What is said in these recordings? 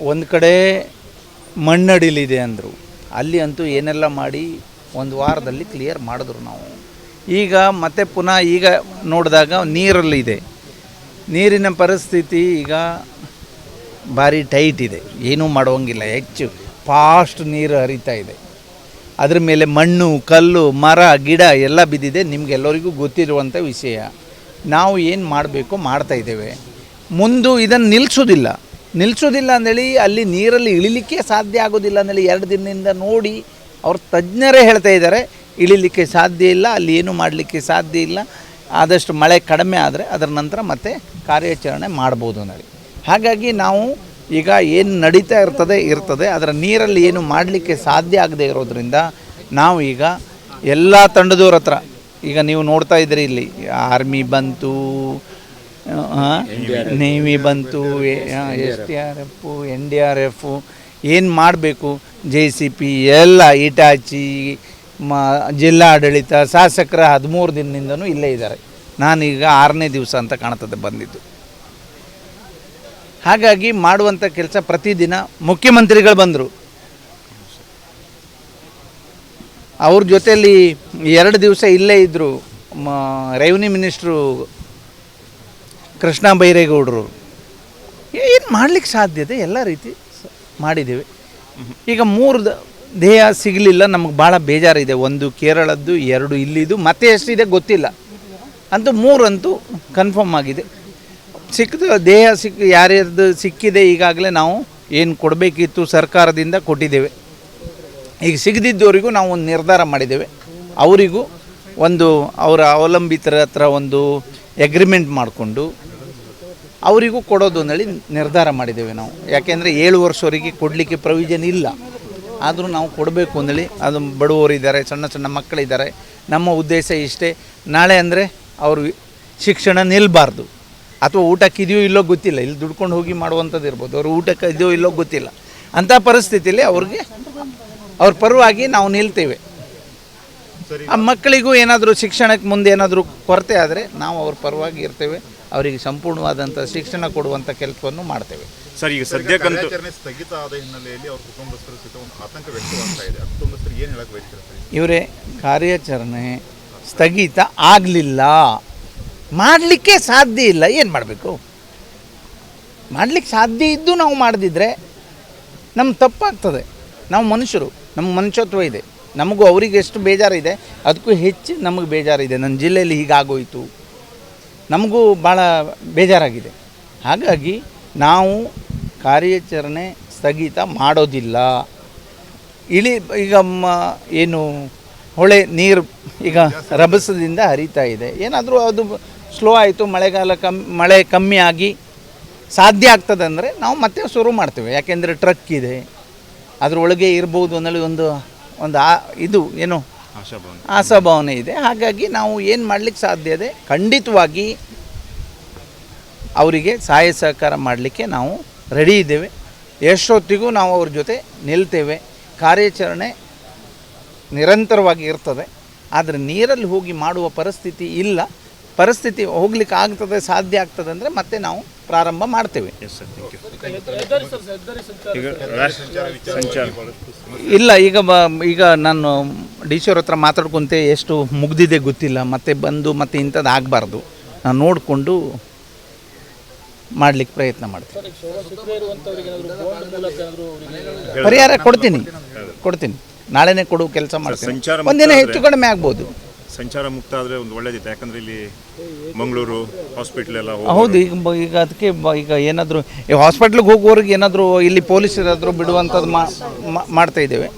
ಒಂದು ಕಡೆ ಮಣ್ಣಡಿಲಿದೆ ಅಂದರು. ಅಲ್ಲಿ ಅಂತೂ ಏನೆಲ್ಲ ಮಾಡಿ ಒಂದು ವಾರದಲ್ಲಿ ಕ್ಲಿಯರ್ ಮಾಡಿದ್ರು ನಾವು. ಈಗ ಮತ್ತೆ ಪುನಃ ಈಗ ನೋಡಿದಾಗ ನೀರಲ್ಲಿದೆ. ನೀರಿನ ಪರಿಸ್ಥಿತಿ ಈಗ ಭಾರಿ ಟೈಟ್ ಇದೆ. ಏನೂ ಮಾಡುವಂಗಿಲ್ಲ. ಹೆಚ್ಚು ಫಾಸ್ಟ್ ನೀರು ಹರಿತಾ ಇದೆ. ಅದ್ರ ಮೇಲೆ ಮಣ್ಣು, ಕಲ್ಲು, ಮರ, ಗಿಡ ಎಲ್ಲ ಬಿದ್ದಿದೆ. ನಿಮಗೆಲ್ಲರಿಗೂ ಗೊತ್ತಿರುವಂಥ ವಿಷಯ. ನಾವು ಏನು ಮಾಡಬೇಕು ಮಾಡ್ತಾಯಿದ್ದೇವೆ ಮುಂದು ಇದನ್ನು ನಿಲ್ಲಿಸೋದಿಲ್ಲ ನಿಲ್ಲಿಸೋದಿಲ್ಲ ಅಂದೇಳಿ, ಅಲ್ಲಿ ನೀರಲ್ಲಿ ಇಳಿಲಿಕ್ಕೆ ಸಾಧ್ಯ ಆಗೋದಿಲ್ಲ ಅಂದೇಳಿ ಎರಡು ದಿನದಿಂದ ನೋಡಿ ಅವ್ರ ತಜ್ಞರೇ ಹೇಳ್ತಾ ಇದ್ದಾರೆ, ಇಳಿಲಿಕ್ಕೆ ಸಾಧ್ಯ ಇಲ್ಲ, ಅಲ್ಲಿ ಏನು ಮಾಡಲಿಕ್ಕೆ ಸಾಧ್ಯ ಇಲ್ಲ, ಆದಷ್ಟು ಮಳೆ ಕಡಿಮೆ ಆದರೆ ಅದರ ನಂತರ ಮತ್ತೆ ಕಾರ್ಯಾಚರಣೆ ಮಾಡ್ಬೋದು ಅಂದೇಳಿ. ಹಾಗಾಗಿ ನಾವು ಈಗ ಏನು ನಡೀತಾ ಇರ್ತದೆ ಇರ್ತದೆ, ಅದರ ನೀರಲ್ಲಿ ಏನು ಮಾಡಲಿಕ್ಕೆ ಸಾಧ್ಯ ಆಗದೆ ಇರೋದ್ರಿಂದ ನಾವು ಈಗ ಎಲ್ಲ ತಂಡದವ್ರ ಹತ್ರ, ಈಗ ನೀವು ನೋಡ್ತಾ ಇದ್ದೀರಿ ಇಲ್ಲಿ ಆರ್ಮಿ ಬಂತು ನೇವಿ ಬಂತು S T R F N D R F ಏನು ಮಾಡಬೇಕು? ಜೆ ಸಿ ಪಿ ಎಲ್ಲ ಇಟಾಚಿ ಮ, ಜಿಲ್ಲಾಡಳಿತ, ಶಾಸಕರ ಹದಿಮೂರು ದಿನದಿಂದನೂ ಇಲ್ಲೇ ಇದ್ದಾರೆ. ನಾನೀಗ ಆರನೇ ದಿವಸ ಅಂತ ಕಾಣ್ತದೆ ಬಂದಿದ್ದು. ಹಾಗಾಗಿ ಮಾಡುವಂಥ ಕೆಲಸ ಪ್ರತಿದಿನ ಮುಖ್ಯಮಂತ್ರಿಗಳು ಬಂದರು. ಅವ್ರ ಜೊತೆಯಲ್ಲಿ ಎರಡು ದಿವಸ ಇಲ್ಲೇ ಇದ್ದರು ರೆವಿನ್ಯೂ ಮಿನಿಸ್ಟ್ರು ಕೃಷ್ಣ ಬೈರೇಗೌಡರು ಏನು ಮಾಡಲಿಕ್ಕೆ ಸಾಧ್ಯತೆ? ಎಲ್ಲ ರೀತಿ ಮಾಡಿದ್ದೇವೆ. ಈಗ ಮೂರು ದೇಹ ಸಿಗಲಿಲ್ಲ, ನಮಗೆ ಭಾಳ ಬೇಜಾರಿದೆ. ಒಂದು ಕೇರಳದ್ದು, ಎರಡು ಇಲ್ಲಿದು ಮತ್ತೆ ಎಷ್ಟಿದೆ ಗೊತ್ತಿಲ್ಲ. ಅಂತೂ ಮೂರಂತೂ ಕನ್ಫರ್ಮ್ ಆಗಿದೆ. ಸಿಕ್ಕಿದ ದೇಹ ಸಿಕ್ಕ ಯಾರ್ಯಾರ್ದು ಸಿಕ್ಕಿದೆ ಈಗಾಗಲೇ ನಾವು ಏನು ಕೊಡಬೇಕಿತ್ತು ಸರ್ಕಾರದಿಂದ ಕೊಟ್ಟಿದ್ದೇವೆ. ಈಗ ಸಿಗದಿದ್ದವರಿಗೂ ನಾವು ಒಂದು ನಿರ್ಧಾರ ಮಾಡಿದ್ದೇವೆ. ಅವರಿಗೂ ಒಂದು, ಅವರ ಅವಲಂಬಿತರ ಹತ್ರ ಒಂದು ಎಗ್ರಿಮೆಂಟ್ ಮಾಡಿಕೊಂಡು ಅವರಿಗೂ ಕೊಡೋದು ಅಂದೇಳಿ ನಿರ್ಧಾರ ಮಾಡಿದ್ದೇವೆ ನಾವು. ಯಾಕೆಂದರೆ ಏಳು ವರ್ಷವರೆಗೆ ಕೊಡಲಿಕ್ಕೆ ಪ್ರೊವಿಜನ್ ಇಲ್ಲ. ಆದರೂ ನಾವು ಕೊಡಬೇಕು ಅಂದೇಳಿ ಅದು ಬಡವರಿದ್ದಾರೆ ಸಣ್ಣ ಸಣ್ಣ ಮಕ್ಕಳಿದ್ದಾರೆ ನಮ್ಮ ಉದ್ದೇಶ ಇಷ್ಟೇ. ನಾಳೆ ಅಂದರೆ ಅವರು ಶಿಕ್ಷಣ ನಿಲ್ಲಬಾರ್ದು ಅಥವಾ ಊಟಕ್ಕೆ ಇದೆಯೋ ಇಲ್ಲೋ ಗೊತ್ತಿಲ್ಲ. ಇಲ್ಲಿ ದುಡ್ಕೊಂಡು ಹೋಗಿ ಮಾಡುವಂಥದ್ದು ಇರ್ಬೋದು. ಅವರು ಊಟಕ್ಕೆ ಇದೆಯೋ ಇಲ್ಲೋ ಗೊತ್ತಿಲ್ಲ. ಅಂಥ ಪರಿಸ್ಥಿತಿಯಲ್ಲಿ ಅವ್ರಿಗೆ, ಅವ್ರ ಪರವಾಗಿ ನಾವು ನಿಲ್ತೇವೆ. ಆ ಮಕ್ಕಳಿಗೂ ಏನಾದರೂ ಶಿಕ್ಷಣಕ್ಕೆ ಮುಂದೆ ಏನಾದರೂ ಕೊರತೆ ಆದರೆ ನಾವು ಅವ್ರ ಪರವಾಗಿ ಇರ್ತೇವೆ. ಅವರಿಗೆ ಸಂಪೂರ್ಣವಾದಂಥ ಶಿಕ್ಷಣ ಕೊಡುವಂಥ ಕೆಲಸವನ್ನು ಮಾಡ್ತೇವೆ. ಸರ್ ಈಗ ಸದ್ಯಕ್ಕಂತೂ ಸ್ಥಗಿತ ಆದ ಹಿನ್ನೆಲೆಯಲ್ಲಿ ಅವ್ರ ಕುಟುಂಬಸ್ಥರ ಸಹಿತ ಒಂದು ಆತಂಕ ವ್ಯಕ್ತವಾಗ್ತಾ ಇದೆ. ಕುಟುಂಬಸ್ಥರು ಏನು ಹೇಳಕ್ಕೆ ಬಯಸ್ತಾರೆ ಸರ್? ಇವರೇ ಕಾರ್ಯಾಚರಣೆ ಸ್ಥಗಿತ ಆಗಲಿಲ್ಲ. ಮಾಡಲಿಕ್ಕೆ ಸಾಧ್ಯ ಇಲ್ಲ. ಏನು ಮಾಡಬೇಕು? ಮಾಡಲಿಕ್ಕೆ ಸಾಧ್ಯ ಇದ್ದು ನಾವು ಮಾಡಿದ್ರೆ ನಮ್ಮ ತಪ್ಪಾಗ್ತದೆ. ನಾವು ಮನುಷ್ಯರು ನಮ್ಮ ಮನುಷ್ಯತ್ವ ಇದೆ. ನಮಗೂ ಅವರಿಗೆ ಎಷ್ಟು ಬೇಜಾರಿದೆ, ಅದಕ್ಕೂ ಹೆಚ್ಚು ನಮಗೆ ಬೇಜಾರಿದೆ. ನನ್ನ ಜಿಲ್ಲೆಯಲ್ಲಿ ಹೀಗಾಗೋಯಿತು. ನಮಗೂ ಭಾಳ ಬೇಜಾರಾಗಿದೆ. ಹಾಗಾಗಿ ನಾವು ಕಾರ್ಯಾಚರಣೆ ಸ್ಥಗಿತ ಮಾಡೋದಿಲ್ಲ. ಇಳಿ, ಈಗ ಏನು, ಹೊಳೆ ನೀರು ಈಗ ರಭಸದಿಂದ ಹರಿತಾ ಇದೆ. ಏನಾದರೂ ಅದು ಸ್ಲೋ ಆಯಿತು, ಮಳೆಗಾಲ ಕಮ್ಮಿ ಮಳೆ ಕಮ್ಮಿ ಆಗಿ ಸಾಧ್ಯ ಆಗ್ತದೆ ಅಂದರೆ ನಾವು ಮತ್ತೆ ಶುರು ಮಾಡ್ತೇವೆ. ಯಾಕೆಂದರೆ ಟ್ರಕ್ ಇದೆ. ಅದರೊಳಗೆ ಇರ್ಬೋದು ಅನ್ನೋದು ಒಂದು ಒಂದು ಆ ಇದು ಏನು? ಆಶಾಭಾವನೆ. ಇದೆ. ಹಾಗಾಗಿ ನಾವು ಏನು ಮಾಡಲಿಕ್ಕೆ ಸಾಧ್ಯ ಇದೆ? ಖಂಡಿತವಾಗಿ ಅವರಿಗೆ ಸಹಾಯ ಸಹಕಾರ ಮಾಡಲಿಕ್ಕೆ ನಾವು ರೆಡಿ ಇದ್ದೇವೆ. ಎಷ್ಟೊತ್ತಿಗೂ ನಾವು ಅವ್ರ ಜೊತೆ ನಿಲ್ತೇವೆ. ಕಾರ್ಯಾಚರಣೆ ನಿರಂತರವಾಗಿ ಇರ್ತದೆ. ಆದರೆ ನೀರಲ್ಲಿ ಹೋಗಿ ಮಾಡುವ ಪರಿಸ್ಥಿತಿ ಇಲ್ಲ. ಪರಿಸ್ಥಿತಿ ಹೋಗ್ಲಿಕ್ಕೆ ಆಗ್ತದೆ ಸಾಧ್ಯ ಆಗ್ತದೆ ಅಂದರೆ ಮತ್ತೆ ನಾವು ಪ್ರಾರಂಭ ಮಾಡ್ತೇವೆ. ಎಸ್ ಸರ್ ಥ್ಯಾಂಕ್ ಯು ಈಗ ರಾಷ್ಟ್ರ ಸಂಚಾರ ಇಲ್ಲ ಈಗ ಬ ಈಗ ನಾನು ಡಿ ಸಿ ಅವ್ರ ಹತ್ರ ಮಾತಾಡ್ಕೊಂತೆ ಎಷ್ಟು ಮುಗ್ದಿದೆ ಗೊತ್ತಿಲ್ಲ ಮತ್ತೆ ಬಂದು ಮತ್ತೆ ಇಂಥದ್ದು ಆಗಬಾರ್ದು. ನಾನು ನೋಡಿಕೊಂಡು ಮಾಡ್ಲಿಕ್ಕೆ ಪ್ರಯತ್ನ ಮಾಡ್ತೀನಿ. ಪರಿಹಾರ ಕೊಡ್ತೀನಿ ಕೊಡ್ತೀನಿ. ನಾಳೆನೇ ಕೊಡುವ ಕೆಲಸ ಮಾಡ್ತೀನಿ. ಒಂದಿನ ಹೆಚ್ಚು ಕಡಿಮೆ ಆಗ್ಬೋದು. ಸಂಚಾರ ಮುಕ್ತ ಆದರೆ ಒಂದು ಒಳ್ಳೇದಿತ್ತು. ಯಾಕಂದ್ರೆ ಇಲ್ಲಿ ಮಂಗಳೂರು ಹಾಸ್ಪಿಟ್ಲ್ ಎಲ್ಲ. ಹೌದು, ಈಗ ಈಗ ಅದಕ್ಕೆ ಈಗ ಏನಾದರೂ ಹಾಸ್ಪಿಟ್ಲಿಗೆ ಹೋಗುವವ್ರಿಗೆ ಏನಾದರೂ ಇಲ್ಲಿ ಪೊಲೀಸರಾದರೂ ಬಿಡುವಂಥದ್ದು ಮಾ ಮಾಡ್ತಾ ಇದ್ದೇವೆ.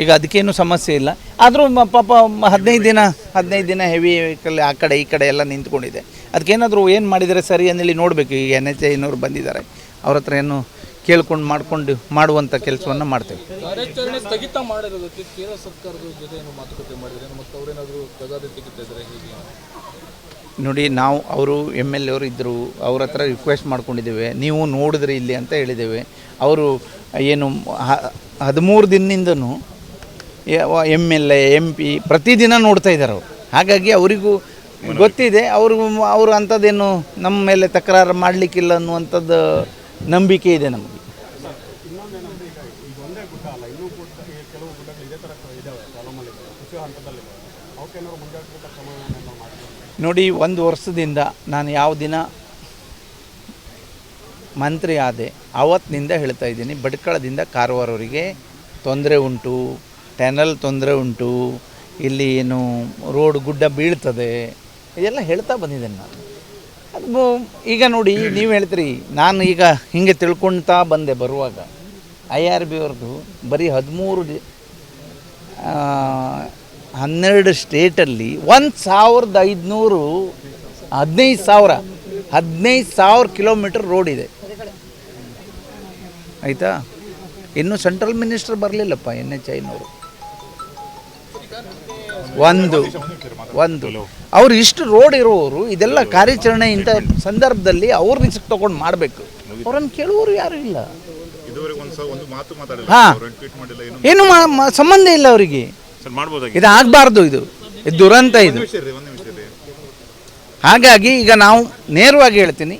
ಈಗ ಅದಕ್ಕೇನು ಸಮಸ್ಯೆ ಇಲ್ಲ. ಆದರೂ ಪಾಪ ಮ- ಹದಿನೈದು ದಿನ ಹದಿನೈದು ದಿನ ಹೆವಿ ವೆಹಿಕಲ್ ಆ ಕಡೆ ಈ ಕಡೆ ಎಲ್ಲ ನಿಂತ್ಕೊಂಡಿದೆ. ಅದಕ್ಕೇನಾದರೂ ಏನು ಮಾಡಿದರೆ ಸರಿ ಅಂದೇಳಿ ನೋಡಬೇಕು. ಈಗ ಎನ್ ಎಚ್ ಐನವ್ರು ಬಂದಿದ್ದಾರೆ. ಅವ್ರ ಹತ್ರ ಏನು ಕೇಳ್ಕೊಂಡು ಮಾಡಿಕೊಂಡು ಮಾಡುವಂಥ ಕೆಲಸವನ್ನು ಮಾಡ್ತೇವೆ. ಕಾರ್ಯಾಚರಣೆ ಸ್ಥಗಿತ ಮಾಡಿರೋದಕ್ಕೆ ಕೇಂದ್ರ ಸರ್ಕಾರದ ಜೊತೆ ಏನು ಮಾತುಕತೆ ಮಾಡಿದ್ರೆ ಮತ್ತು ಅವರೇನಾದರೂ ತಗಾದೆ ತೆಗಿತಾ ಇದ್ದಾರೆ ಹೇಗೆ? ನೋಡಿ ನಾವು ಅವರು ಎಂ ಎಲ್ ಎವರು ಇದ್ದರು ಅವ್ರ ಹತ್ರ ರಿಕ್ವೆಸ್ಟ್ ಮಾಡ್ಕೊಂಡಿದ್ದೇವೆ. ನೀವು ನೋಡಿದ್ರಿ ಇಲ್ಲಿ ಅಂತ ಹೇಳಿದ್ದೇವೆ. ಅವರು ಏನು ಹದಿಮೂರು ದಿನದಿಂದನೂ M L A M P ಪ್ರತಿದಿನ ನೋಡ್ತಾ ಇದ್ದಾರೆ ಅವರು. ಹಾಗಾಗಿ ಅವರಿಗೂ ಗೊತ್ತಿದೆ. ಅವರು ಅವರು ಅಂಥದ್ದೇನು ನಮ್ಮ ಮೇಲೆ ತಕರಾರು ಮಾಡಲಿಕ್ಕಿಲ್ಲ ಅನ್ನುವಂಥದ್ದು ನಂಬಿಕೆ ಇದೆ ನಮಗೆ. ನೋಡಿ, ಒಂದು ವರ್ಷದಿಂದ ನಾನು ಯಾವ ದಿನ ಮಂತ್ರಿ ಆದೆ ಆವತ್ತಿನಿಂದ ಹೇಳ್ತಾ ಇದ್ದೀನಿ ಬಡ್ಕಳದಿಂದ ಕಾರವಾರವರಿಗೆ ತೊಂದರೆ ಉಂಟು, ಟನಲ್ ತೊಂದರೆ ಉಂಟು, ಇಲ್ಲಿ ಏನು ರೋಡ್ ಗುಡ್ಡ ಬೀಳ್ತದೆ, ಇದೆಲ್ಲ ಹೇಳ್ತಾ ಬಂದಿದ್ದೇನೆ ನಾನು. ಅದು ಈಗ ನೋಡಿ, ನೀವು ಹೇಳ್ತೀರಿ, ನಾನು ಈಗ ಹಿಂಗೆ ತಿಳ್ಕೊಳ್ತಾ ಬಂದೆ ಬರುವಾಗ ಐ ಆರ್ ಬಿ ಅವ್ರದ್ದು ಬರೀ ಹದಿಮೂರು ಹನ್ನೆರಡು ಸ್ಟೇಟಲ್ಲಿ ಒಂದು ಸಾವಿರದ ಐದುನೂರು ಹದಿನೈದು ಸಾವಿರ ಹದಿನೈದು ಸಾವಿರ ಕಿಲೋಮೀಟರ್ ರೋಡ್ ಇದೆ. ಆಯಿತಾ? ಇನ್ನೂ ಸೆಂಟ್ರಲ್ ಮಿನಿಸ್ಟರ್ ಬರಲಿಲ್ಲಪ್ಪ, ಎನ್ ಎಚ್ ಐನವರು. ಒಂದು ಒಂದು. ಅವ್ರು ಇಷ್ಟು ರೋಡ್ ಇರೋರು ಇದೆಲ್ಲ ಕಾರ್ಯಾಚರಣೆ ಇಂಥ ಸಂದರ್ಭದಲ್ಲಿ ಅವ್ರ ರಿಸ್ಕ್ ತಗೊಂಡು ಮಾಡಬೇಕು. ಅವ್ರನ್ನ ಕೇಳುವವರು ಯಾರು ಇಲ್ಲ. ಹಾಂ. ಏನು ಸಂಬಂಧ ಇಲ್ಲ ಅವರಿಗೆ. ಇದು ಆಗಬಾರ್ದು ಇದು. ದುರಂತ ಇದು. ಹಾಗಾಗಿ ಈಗ ನಾವು ನೇರವಾಗಿ ಹೇಳ್ತೀನಿ.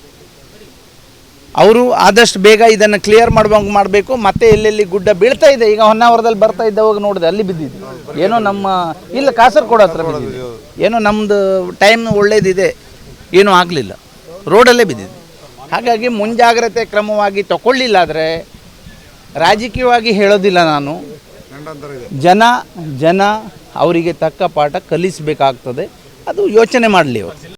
ಅವರು ಆದಷ್ಟು ಬೇಗ ಇದನ್ನು ಕ್ಲಿಯರ್ ಮಾಡುವಂಗೆ ಮಾಡಬೇಕು. ಮತ್ತೆ ಎಲ್ಲೆಲ್ಲಿ ಗುಡ್ಡ ಬೀಳ್ತಾ ಇದೆ, ಈಗ ಹೊನ್ನಾವರದಲ್ಲಿ ಬರ್ತಾ ಇದ್ದವಾಗ ನೋಡಿದೆ, ಅಲ್ಲಿ ಬಿದ್ದಿದೆ. ಏನೋ ನಮ್ಮ, ಇಲ್ಲ ಕಾಸರಗೋಡು ಹತ್ರ ಬಿದ್ದಿದೆ. ಏನೋ ನಮ್ಮದು ಟೈಮ್ ಒಳ್ಳೇದಿದೆ, ಏನೂ ಆಗಲಿಲ್ಲ. ರೋಡಲ್ಲೇ ಬಿದ್ದಿದೆ. ಹಾಗಾಗಿ ಮುಂಜಾಗ್ರತೆ ಕ್ರಮವಾಗಿ ತಗೊಳ್ಳಿಲ್ಲ ಆದರೆ ರಾಜಕೀಯವಾಗಿ ಹೇಳೋದಿಲ್ಲ ನಾನು. ಜನ ಜನ ಅವರಿಗೆ ತಕ್ಕ ಪಾಠ ಕಲಿಸಬೇಕಾಗ್ತದೆ. ಅದು ಯೋಚನೆ ಮಾಡಲಿ ಅವರು.